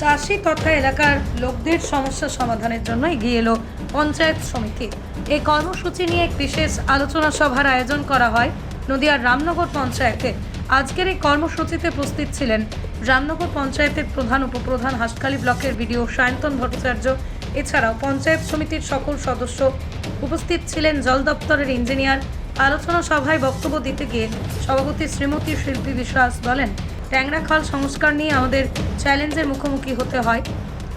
চাষি তথা এলাকার লোকদের সমস্যা সমাধানের জন্য এগিয়ে এলো পঞ্চায়েত সমিতি। এই কর্মসূচি নিয়ে এক বিশেষ আলোচনা সভার আয়োজন করা হয় নদিয়ার রামনগর পঞ্চায়েতে। আজকের এই কর্মসূচিতে উপস্থিত ছিলেন রামনগর পঞ্চায়েতের প্রধান উপপ্রধান হাসখালী ব্লকের বিডিও সায়ন্তন ভট্টাচার্য। এছাড়াও পঞ্চায়েত সমিতির সকল সদস্য উপস্থিত ছিলেন জল দপ্তরের ইঞ্জিনিয়ার। আলোচনা সভায় বক্তব্য দিতে গিয়ে সভাপতি শ্রীমতী শিল্পী বিশ্বাস বলেন ট্যাংরা খাল সংস্কার নিয়ে আমাদের চ্যালেঞ্জের মুখোমুখি হতে হয়।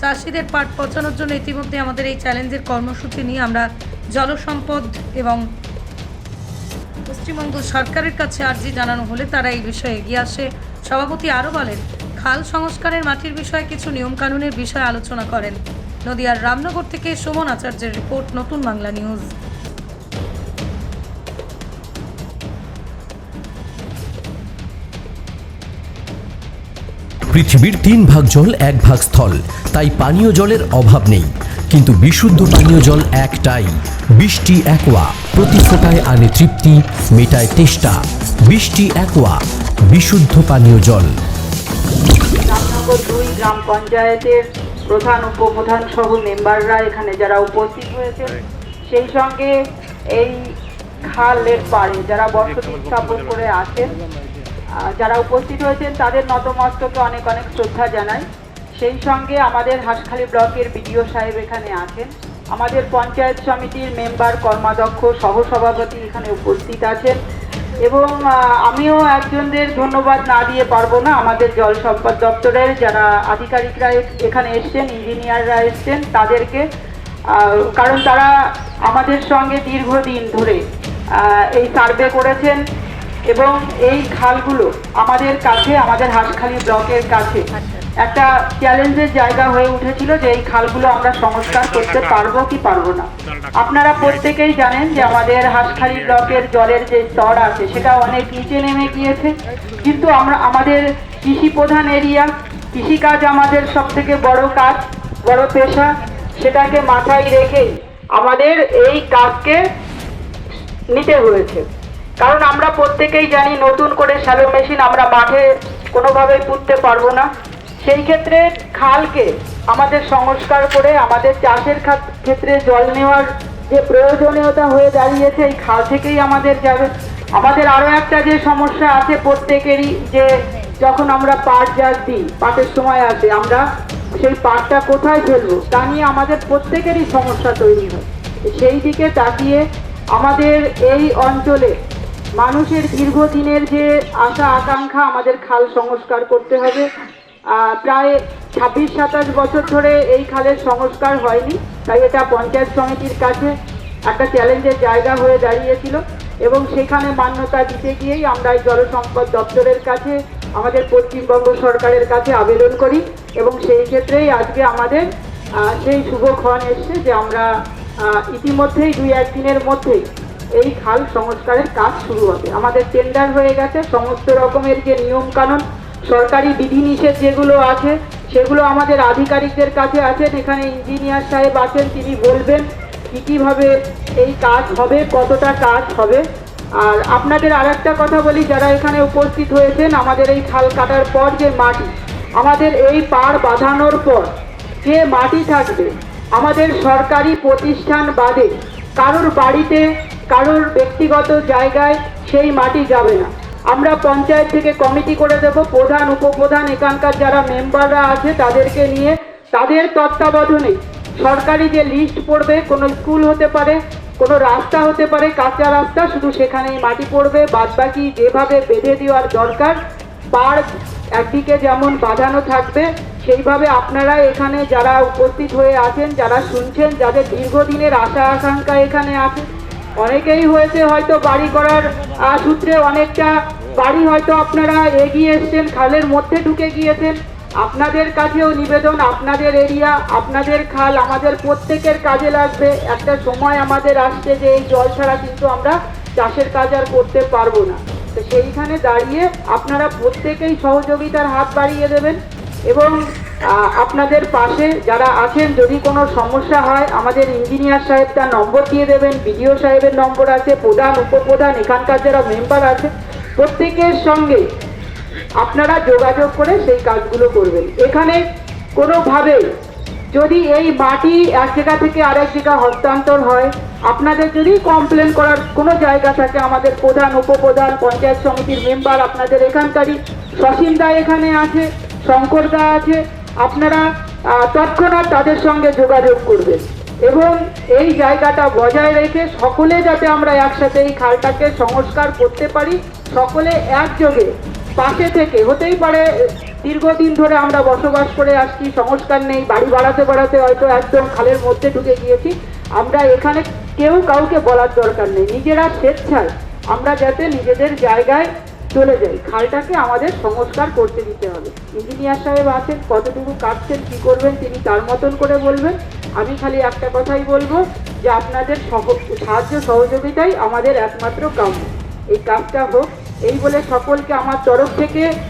চাষিদের পাট পচানোর জন্য ইতিমধ্যে আমাদের এই চ্যালেঞ্জের কর্মসূচি নিয়ে আমরা জলসম্পদ এবং পশ্চিমবঙ্গ সরকারের কাছে আর্জি জানানো হলে তারা এই বিষয়ে এগিয়ে আসে। সভাপতি আরও বলেন, খাল সংস্কারের মাটির বিষয়ে কিছু নিয়মকানুনের বিষয়ে আলোচনা করেন। নদিয়ার রামনগর থেকে সুমন আচার্যের রিপোর্ট, নতুন বাংলা নিউজ। পৃথিবীর তিন ভাগ জল, এক ভাগ স্থল। তাই পানীয় জলের অভাব নেই। কিন্তু বিশুদ্ধ পানীয় জল একটাই। বৃষ্টি একোয়া। প্রতি ফোটায় আনে তৃপ্তি, মেটায় তেষ্টা। বৃষ্টি একোয়া। বিশুদ্ধ পানীয় জল। দুই গ্রাম পঞ্চায়েতের প্রধান উপপ্রধান সহ মেম্বাররা এখানে যারা উপস্থিত হয়েছেন, সেই সঙ্গে এই খালের পাড়ে যারা বসতি স্থাপন করে আছেন যারা উপস্থিত হয়েছেন তাদের নতমস্তকে অনেক অনেক শ্রদ্ধা জানাই। সেই সঙ্গে আমাদের হাঁসখালি ব্লকের বিডিও সাহেব এখানে আছেন। আমাদের পঞ্চায়েত সমিতির মেম্বার, কর্মাধ্যক্ষ, সহসভাপতি এখানে উপস্থিত আছেন। এবং আমিও একজনদের ধন্যবাদ না দিয়ে পারব না। আমাদের জল সম্পদ দপ্তরের যারা আধিকারিকরা এখানে এসছেন, ইঞ্জিনিয়াররা এসছেন, তাদেরকে কারণ তারা আমাদের সঙ্গে দীর্ঘদিন ধরে এই সার্ভে করেছেন। এবং এই খালগুলো আমাদের কাছে, আমাদের হাঁসখালি ব্লকের কাছে একটা চ্যালেঞ্জের জায়গা হয়ে উঠেছিল যে এই খালগুলো আমরা সংস্কার করতে পারব কি পারব না। আপনারা প্রত্যেকেই জানেন যে আমাদের হাঁসখালি ব্লকের জলের যে স্তর আছে, সেটা অনেক নিচে নেমে গিয়েছে। কিন্তু আমরা, আমাদের কৃষি প্রধান এরিয়া, কৃষিকাজ আমাদের সব থেকে বড় কাজ, বড় পেশা, সেটাকে মাথায় রেখেই আমাদের এই কাজকে নিতে হয়েছে। কারণ আমরা প্রত্যেকেই জানি নতুন করে শ্যালো মেশিন আমরা মাঠে কোনোভাবেই পুঁততে পারব না। সেই ক্ষেত্রে খালকে আমাদের সংস্কার করে আমাদের চাষের ক্ষেত্রে জল নেওয়ার যে প্রয়োজনীয়তা হয়ে দাঁড়িয়েছে, এই খাল থেকেই আমাদের যাবে। আমাদের আরও একটা যে সমস্যা আছে প্রত্যেকেরই যে যখন আমরা পাট জাগ দিই, পাটের সময় আসে, আমরা সেই পাটটা কোথায় ফেলব? তা নিয়ে আমাদের প্রত্যেকেরই সমস্যা তৈরি হয়। সেই দিকে তাকিয়ে আমাদের এই অঞ্চলে মানুষের দীর্ঘদিনের যে আশা, আকাঙ্ক্ষা আমাদের খাল সংস্কার করতে হবে। প্রায় ছাব্বিশ, সাতাশ বছর ধরে এই খালের সংস্কার হয়নি। তাই এটা পঞ্চায়েত সমিতির কাছে একটা চ্যালেঞ্জের জায়গা হয়ে দাঁড়িয়েছিল এবং সেখানে মান্যতা দিতে গিয়েই আমরা এই জলসম্পদ দপ্তরের কাছে, আমাদের পশ্চিমবঙ্গ সরকারের কাছে আবেদন করি এবং সেই ক্ষেত্রেই আজকে আমাদের সেই শুভক্ষণ এসছে যে আমরা ইতিমধ্যেই দুই একদিনের মধ্যেই এই খাল সংস্কারের কাজ শুরু হবে। আমাদের টেন্ডার হয়ে গেছে, সমস্ত রকমের যে নিয়ম কানুন সরকারি বিধিনিষেধ যেগুলো আছে, সেগুলো আমাদের আধিকারিকদের কাছে আছেন এখানে ইঞ্জিনিয়ার সাহেব আছেন, তিনি বলবেন কী কীভাবে এই কাজ হবে, কতটা কাজ হবে। আর আপনাদের আর একটা কথা বলি, যারা এখানে উপস্থিত হয়েছেন, আমাদের এই খাল কাটার পর যে মাটি, আমাদের এই পাড় বাঁধানোর পর যে মাটি থাকবে, আমাদের সরকারি প্রতিষ্ঠান বাদে, কারোর বাড়িতে কারোর ব্যক্তিগত জায়গায় সেই মাটি যাবে না। আমরা পঞ্চায়েত থেকে কমিটি করে দেব, প্রধান, উপপ্রধান, এখানকার যারা মেম্বাররা আছে তাদেরকে নিয়ে। তাদের তত্ত্বাবধানে সরকারি যে লিস্ট পড়বে, কোনো স্কুল হতে পারে, কোনো রাস্তা হতে পারে, কাঁচা রাস্তা, শুধু সেখানেই মাটি পড়বে। বাদবাকি যেভাবে বেঁধে দেওয়ার দরকার, পার্ক একদিকে যেমন বাঁধানো থাকবে, সেইভাবে আপনারা এখানে যারা উপস্থিত হয়ে আছেন, যারা শুনছেন, যাদের দীর্ঘদিনের আশা আকাঙ্ক্ষা এখানে আছে অনেকেই হয়েছে হয়তো বাড়ি করার সূত্রে অনেকটা। বাড়ি হয়তো আপনারা এগিয়ে এসছেন, খালের মধ্যে ঢুকে গিয়েছেন। আপনাদের কাছেও নিবেদন, আপনাদের এরিয়া, আপনাদের খাল, আমাদের প্রত্যেকের কাজে লাগবে। একটা সময় আমাদের আসছে যে এই জল ছাড়া কিন্তু আমরা চাষের কাজ আর করতে পারব না। তো সেইখানে দাঁড়িয়ে আপনারা প্রত্যেকেই সহযোগিতার হাত বাড়িয়ে দেবেন। এবং আপনাদের পাশে যারা আছেন, যদি কোনো সমস্যা হয়, আমাদের ইঞ্জিনিয়ার সাহেব তার নম্বর দিয়ে দেবেন, বিডিও সাহেবের নম্বর আছে, প্রধান, উপপ্রধান, এখানকার যারা মেম্বার আছে, প্রত্যেকের সঙ্গে আপনারা যোগাযোগ করে সেই কাজগুলো করবেন। এখানে কোনোভাবেই যদি এই মাটি এক জায়গা থেকে আরেক জায়গা হস্তান্তর হয়, আপনাদের যদি কমপ্লেন করার কোনো জায়গা থাকে, আমাদের প্রধান, উপপ্রধান, পঞ্চায়েত সমিতির মেম্বার আপনাদের এখানকারই সসীম দা এখানে আছে শঙ্কর দা আছে, আপনারা তৎক্ষণাৎ তাদের সঙ্গে যোগাযোগ করবেন। এবং এই জায়গাটা বজায় রেখে সকলে যাতে আমরা একসাথে এই খালটাকে সংস্কার করতে পারি, সকলে একযোগে পাশে থেকে, হতেই পারে, দীর্ঘদিন ধরে আমরা বসবাস করে আসছি, সংস্কার নেই, বাড়ি বাড়াতে বাড়াতে হয়তো একদম খালের মধ্যে ঢুকে গিয়েছি। আমরা এখানে কেউ কাউকে বলার দরকার নেই, নিজেরা স্বেচ্ছায় আমরা যাতে নিজেদের জায়গায় চলে যাই। খালটাকে আমাদের সংস্কার করতে দিতে হবে। ইঞ্জিনিয়ার সাহেব আছেন, কতটুকু কাটছেন, কী করবেন তিনি তার মতন করে বলবেন। আমি খালি একটা কথাই বলব যে আপনাদের সহ- সাহায্য সহযোগিতাই আমাদের একমাত্র কাম্য। এই কাজটা হোক। এই বলে সকলকে আমার তরফ থেকে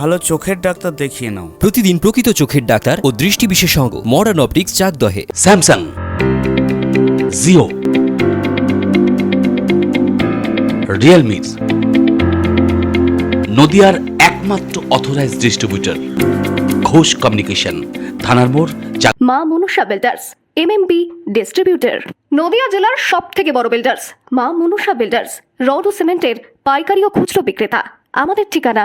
ভালো চোখের ডাক্তার দেখিয়ে নাও। প্রতিদিন প্রকৃত চোখের ডাক্তার ও দৃষ্টি বিশেষজ্ঞ মডার্ন অপটিক্স চাকদহে স্যামসাং। জিও রিয়েলমি নদিয়ার একমাত্র অথরাইজ ডিস্ট্রিবিউটর ঘোষ কমিউনিকেশন থানার মোড় মা মনুষা বিল্ডার্স এমএমবি ডিস্ট্রিবিউটর নদিয়া জেলার সব থেকে বড় বিল্ডার্স মা মনুষা বিল্ডার্স রড ও সিমেন্টের পাইকারি ও খুচরো বিক্রেতা। আমাদের ঠিকানা